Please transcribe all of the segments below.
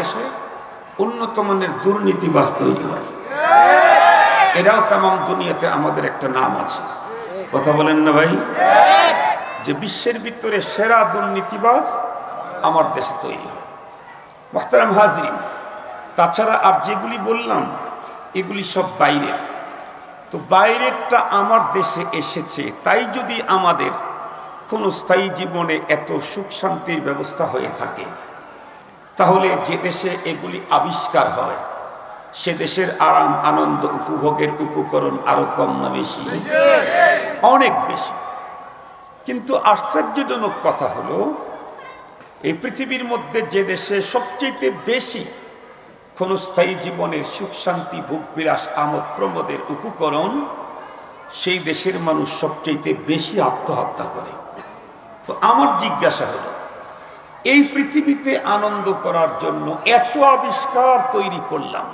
দেশে উন্নত মানের দুর্নীতিবাজ তৈরি হয়। এরাও তাম দুনিয়াতে আমাদের একটা নাম আছে। কথা বলেন না ভাই? যে বিশ্বের ভিতরে সেরা দুর্নীতিবাজ আমার দেশে তৈরি হয়। মোহতারাম হাজরিন, তাছাড়া আর যেগুলি বললাম, এগুলি সব বাইরের। তো বাইরেরটা আমার দেশে এসেছে, তাই যদি আমাদের কোনো স্থায়ী জীবনে এত সুখ শান্তির ব্যবস্থা হয়ে থাকে তাহলে যে দেশে এগুলি আবিষ্কার হয়, সে দেশের আরাম, আনন্দ, উপভোগের উপকরণ আরও কম না বেশি? অনেক বেশি। কিন্তু আশ্চর্যজনক কথা হলো, এই পৃথিবীর মধ্যে যে দেশে সবচেয়ে বেশি ক্ষণস্থায়ী জীবনের সুখ, শান্তি, ভোগ, বিলাস, আমোদ, প্রমোদের উপকরণ, সেই দেশের মানুষ সবচেয়ে বেশি আত্মহত্যা করে। তো আমার জিজ্ঞাসা হলো এই পৃথিবীতে আনন্দ করার জন্য এত আবিষ্কার তৈরি করলাম,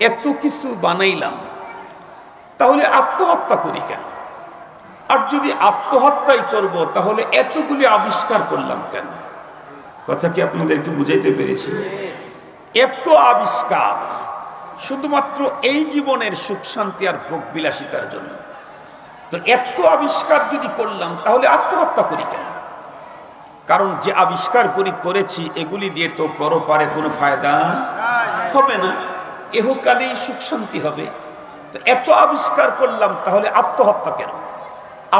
এত কিছু বানাইলাম, তাহলে আত্মহত্যা করি কেন? আর যদি আত্মহত্যাই করব, তাহলে এতগুলি আবিষ্কার করলাম কেন? কথা কি আপনাদেরকে বুঝাইতে পেরেছি? এত আবিষ্কার শুধুমাত্র এই জীবনের সুখ শান্তি আর ভোগ বিলাসিতার জন্য। তো এত আবিষ্কার যদি করলাম, তাহলে আত্মহত্যা করি কেন? কারণ যে আবিষ্কার করি করেছি, এগুলি দিয়ে তো পরপারে কোনো ফায়দা হবে না। এহকালেই সুখ শান্তি হবে। তো এত আবিষ্কার করলাম, তাহলে আত্মহত্যা কেন?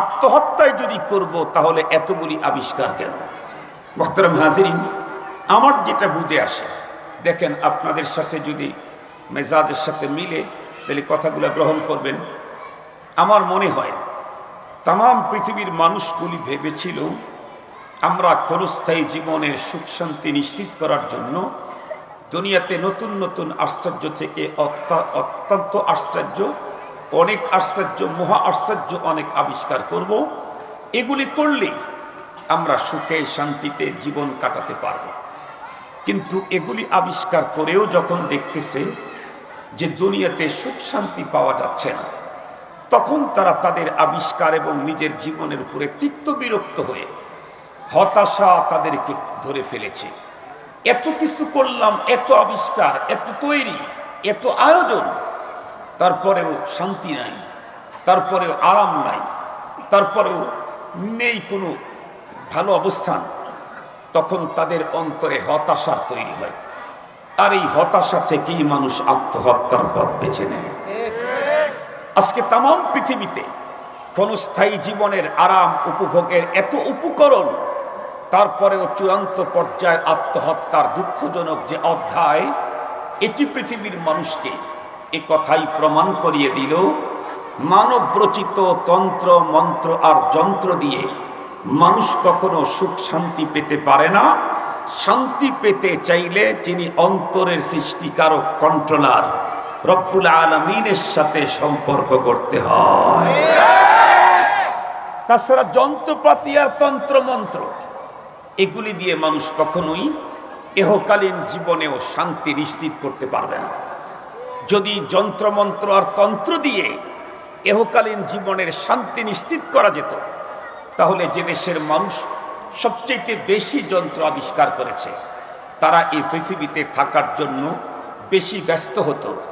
আত্মহত্যায় যদি করব, তাহলে এতগুলি আবিষ্কার কেন? মোহতারাম হাজিরিন, আমার যেটা বুঝে আসে, দেখেন আপনাদের সাথে যদি মেজাজের সাথে মিলে, তাহলে কথাগুলো গ্রহণ করবেন। আমার মনে হয়, তাম পৃথিবীর মানুষগুলি ভেবেছিল আমরা ক্ষণস্থায়ী জীবনের সুখ শান্তি নিশ্চিত করার জন্য দুনিয়াতে নতুন নতুন আশ্চর্য থেকে অত্যন্ত আশ্চর্য, অনেক আশ্চর্য, মহা আশ্চর্য অনেক আবিষ্কার করব। এগুলি করলে আমরা সুখে, শান্তিতে জীবন কাটাতে পারব। কিন্তু এগুলি আবিষ্কার করেও যখন দেখতেছে যে দুনিয়াতে সুখ শান্তি পাওয়া যাচ্ছে না, তখন তারা তাদের আবিষ্কার এবং নিজের জীবনের উপরে তিক্ত বিরক্ত হয়ে হতাশা তাদেরকে ধরে ফেলেছে। এত কিছু করলাম, এত আবিষ্কার, এত তৈরি, এত আয়োজন, তারপরেও শান্তি নাই, তারপরেও আরাম নাই, তারপরেও নেই কোনো ভালো অবস্থান। তখন তাদের অন্তরে হতাশার তৈরি হয়। আর এই হতাশা থেকেই মানুষ আত্মহত্যার পথ বেছে নেয়। আজকে তাম পৃথিবীতে ক্ষণস্থায়ী জীবনের আরাম, উপভোগের এত উপকরণ তারপরেও চূড়ান্ত পর্যায়ে আত্মহত্যার দুঃখজনক যে অধ্যায়, এটি পৃথিবীর মানুষকে এ কথাই প্রমাণ করিয়ে দিল। মানব রচিত তন্ত্র, মন্ত্র আর যন্ত্র দিয়ে মানুষ কখনো সুখ শান্তি পেতে পারে না। শান্তি পেতে চাইলে যিনি অন্তরের সৃষ্টিকারক, কন্ট্রোলার, রব্বুল আলমিনের সাথে সম্পর্ক করতে হয়। তাছাড়া যন্ত্রপাতি আর তন্ত্র মন্ত্র এগুলি দিয়ে মানুষ কখনোই এহকালীন জীবনেও শান্তি নিশ্চিত করতে পারবে না। যদি যন্ত্রমন্ত্র আর তন্ত্র দিয়ে এহকালীন জীবনের শান্তি নিশ্চিত করা যেত, তাহলে যে দেশের মানুষ সবচেয়ে বেশি যন্ত্র আবিষ্কার করেছে, তারা এই পৃথিবীতে থাকার জন্য বেশি ব্যস্ত হতো,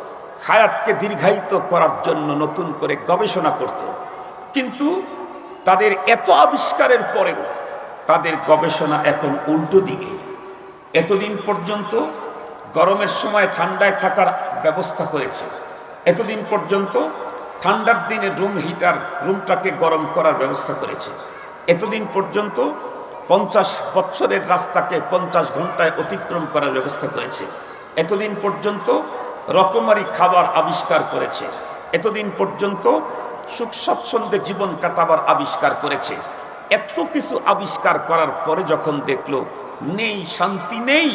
হায়াতকে দীর্ঘায়িত করার জন্য নতুন করে গবেষণা করত। কিন্তু তাদের এত আবিষ্কারের পরেও তাদের গবেষণা এখন উল্টো দিকে। এতদিন পর্যন্ত গরমের সময় ঠান্ডায় থাকার ব্যবস্থা করেছে এতদিন পর্যন্ত ঠান্ডার দিনে রুম হিটার রুমটাকে গরম করার ব্যবস্থা করেছে। এতদিন পর্যন্ত পঞ্চাশ বছরের রাস্তাকে পঞ্চাশ ঘন্টায় অতিক্রম করার ব্যবস্থা করেছে। এতদিন পর্যন্ত রকমারি খাবার আবিষ্কার করেছে। এতদিন পর্যন্ত সুখ স্বচ্ছন্দে জীবন কাটাবার আবিষ্কার করেছে। এত কিছু আবিষ্কার করার পরে যখন দেখল নেই, শান্তি নেই,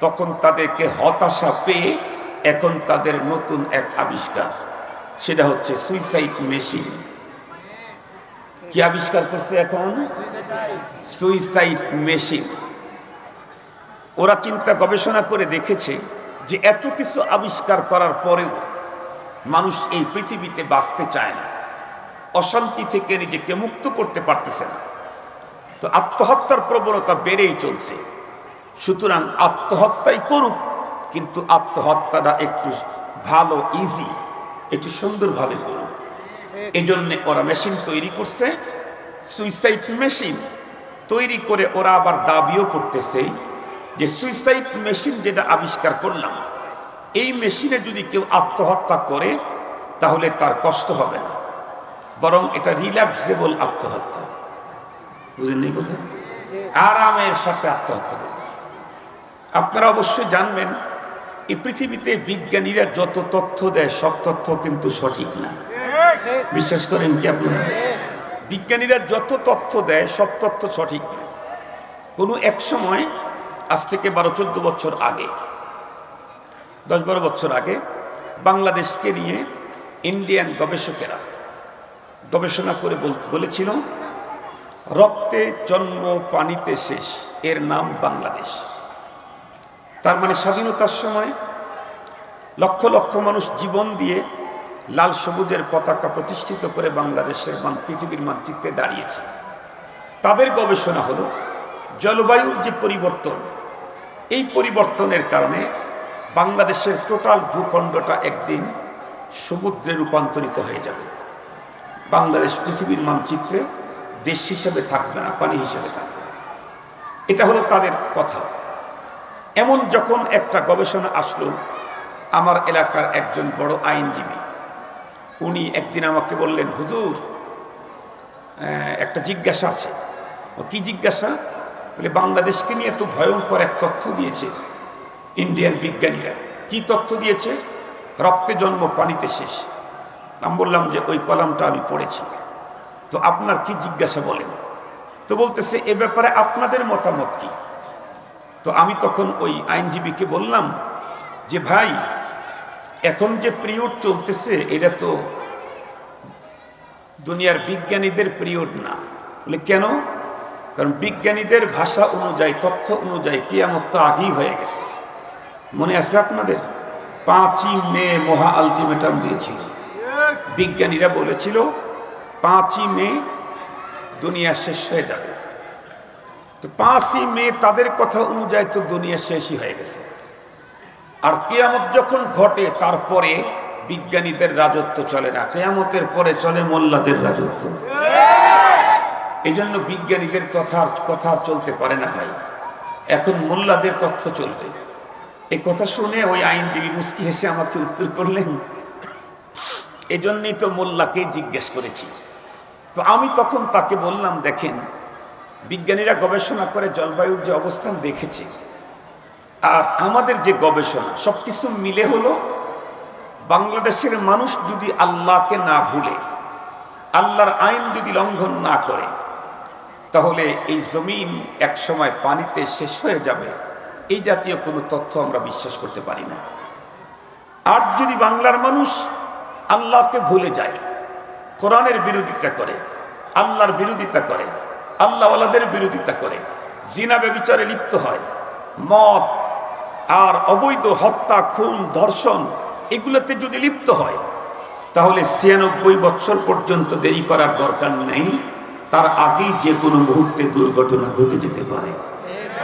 তখন তাদেরকে হতাশা পেয়ে এখন তাদের নতুন এক আবিষ্কার। সেটা হচ্ছে সুইসাইড মেশিন। কি আবিষ্কার করছে এখন? Suicide machine. ওরা চিন্তা গবেষণা করে দেখেছে যে এত কিছু আবিষ্কার করার পরেও মানুষ এই পৃথিবীতে বাঁচতে চায় না। অশান্তি থেকে নিজেকে মুক্ত করতে পারতেছে না। তো আত্মহত্যার প্রবণতা বেড়েই চলছে। সুতরাং আত্মহত্যাই করুক, কিন্তু আত্মহত্যাটা একটু ভালো ইজি একটু সুন্দরভাবে করুক। এই জন্যে ওরা মেশিন তৈরি করছে সুইসাইড মেশিন তৈরি করে ওরা আবার দাবিও করতেছে যে সুইসাইড মেশিন যেটা আবিষ্কার করলাম, এই মেশিনে যদি কেউ আত্মহত্যা করে, তাহলে তার কষ্ট হবে না। বরং এটা রিল্যাক্সেবল আত্মহত্যা। বুঝলেন কোথায় আরামের সাথে আত্মহত্যা। করবে আপনারা অবশ্যই জানবেন, এই পৃথিবীতে বিজ্ঞানীরা যত তথ্য দেয়, সব তথ্য কিন্তু সঠিক না। বিশ্বাস করেন কি আপনারা? বিজ্ঞানীরা যত তথ্য দেয়, সব তথ্য সঠিক না। কোনো এক সময়, আজ থেকে বারো চোদ্দ বছর আগে, দশ বারো বছর আগে, বাংলাদেশকে নিয়ে ইন্ডিয়ান গবেষকেরা গবেষণা করে বল- বলেছিল, রক্তে জন্ম পানিতে শেষ, এর নাম বাংলাদেশ। তার মানে স্বাধীনতার সময় লক্ষ লক্ষ মানুষ জীবন দিয়ে লাল সবুজের পতাকা প্রতিষ্ঠিত করে বাংলাদেশের পৃথিবীর মানচিত্রে দাঁড়িয়েছে। তাদের গবেষণা হলো জলবায়ুর যে পরিবর্তন, এই পরিবর্তনের কারণে বাংলাদেশের টোটাল ভূখণ্ডটা একদিন সমুদ্রে রূপান্তরিত হয়ে যাবে। বাংলাদেশ পৃথিবীর মানচিত্রে দেশ হিসেবে থাকবে না, পানি হিসেবে থাকবে এটা হলো তাদের কথা। এমন যখন একটা গবেষণা আসলো, আমার এলাকার একজন বড় আইনজীবী, উনি একদিন আমাকে বললেন, হুজুর একটা জিজ্ঞাসা আছে। ও, কি জিজ্ঞাসা? বলে, বাংলাদেশকে নিয়ে তো ভয়ঙ্কর এক তথ্য দিয়েছে ইন্ডিয়ান বিজ্ঞানীরা। কি তথ্য দিয়েছে? রক্তে জন্ম, পানিতে শেষ। আমি বললাম যে ওই কলামটা আমি পড়েছি। তো আপনার কি জিজ্ঞাসা বলেন? তো বলতেছে, এ ব্যাপারে আপনাদের মতামত কি? তো আমি তখন ওই আইনজীবীকে বললাম যে, ভাই, এখন যে পিরিয়ড চলতেছে, এটা তো দুনিয়ার বিজ্ঞানীদের পিরিয়ড না। বলে, কেন? কারণ বিজ্ঞানীদের ভাষা অনুযায়ী, তথ্য অনুযায়ী কিয়ামত তো আগেই হয়ে গেছে। মনে আছে আপনাদের? পাঁচই মে মহা আলটিমেটাম দিয়েছিল। বিজ্ঞানীরা বলেছিল, পাঁচই মে দুনিয়া শেষ হয়ে যাবে। তো পাঁচই মে তাদের কথা অনুযায়ী তো দুনিয়া শেষই হয়ে গেছে। আর কেয়ামত যখন ঘটে, তারপরে বিজ্ঞানীদের রাজত্ব চলে না। কেয়ামতের পরে চলে মোল্লাদের রাজত্ব। এই জন্য বিজ্ঞানীদের তথা কথা চলতে পারে না ভাই। এখন মোল্লাদের তথ্য চলবে। এই কথা শুনে ওই আইনজীবী মুস্কি হেসে আমাকে উত্তর করলেন এজন্যই তো মোল্লাকেই জিজ্ঞেস করেছি। তো আমি তখন তাকে বললাম, দেখেন, বিজ্ঞানীরা গবেষণা করে জলবায়ুর যে অবস্থান দেখেছে, আর আমাদের যে গবেষণা সব কিছু মিলে হলো বাংলাদেশের মানুষ যদি আল্লাহকে না ভুলে, আল্লাহর আইন যদি লঙ্ঘন না করে, তাহলে এই জমিন এক সময় পানিতে শেষ হয়ে যাবে। এই জাতীয় কোনো তথ্য আমরা বিশ্বাস করতে পারি না। আর যদি বাংলার মানুষ আল্লাহকে ভুলে যায়। কোরআনের বিরোধিতা করে, আল্লাহর বিরোধিতা করে, আল্লাহওয়ালাদের বিরোধিতা করে। জিনা ব্যবিচারে লিপ্ত হয়, মদ আর অবৈধ হত্যা, খুন, ধর্ষণ এগুলোতে যদি লিপ্ত হয়, তাহলে ছিয়ানব্বই বছর পর্যন্ত দেরি করার দরকার নেই। তার আগেই যে কোনো মুহূর্তে দুর্ঘটনা ঘটে যেতে পারে।